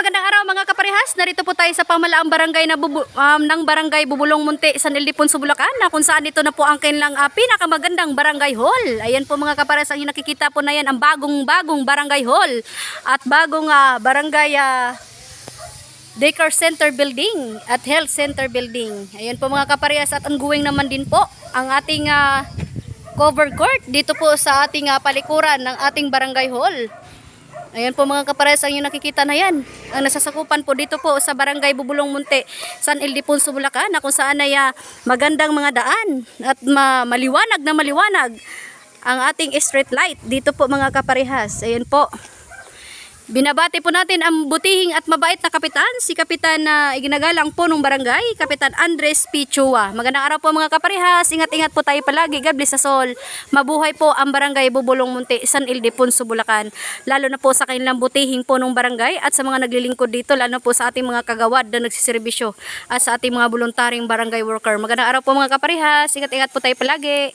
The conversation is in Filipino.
magandang araw mga kaparehas. Narito po tayo sa pamalaang barangay na bubu- um, ng barangay Bubulong Munti, San Ildefonso, Bulacan na kung saan ito na po ang kanilang ah, pinakamagandang barangay hall. Ayan po mga kaparehas, ang nakikita po na yan ang bagong-bagong barangay hall at bagong ah, barangay ah, daycare center building at health center building. Ayan po mga kaparehas at ongoing naman din po ang ating ah, cover court dito po sa ating ah, palikuran ng ating barangay hall. Ayan po mga kapares, ang yung nakikita na yan. Ang nasasakupan po dito po sa Barangay Bubulong Munti, San Ildefonso, Bulacan, na kung saan ay ah, magandang mga daan at ma- maliwanag na maliwanag ang ating street light dito po mga kaparehas. Ayan po. Binabati po natin ang butihing at mabait na kapitan, si Kapitan na iginagalang po ng barangay, Kapitan Andres Pichua. Magandang araw po mga kaparehas, ingat-ingat po tayo palagi, God bless us all. Mabuhay po ang barangay Bubulong Munti, San Ildefonso, Bulacan. Lalo na po sa kanilang butihing po ng barangay at sa mga naglilingkod dito, lalo na po sa ating mga kagawad na nagsiservisyo at sa ating mga voluntaryong barangay worker. Magandang araw po mga kaparehas, ingat-ingat po tayo palagi.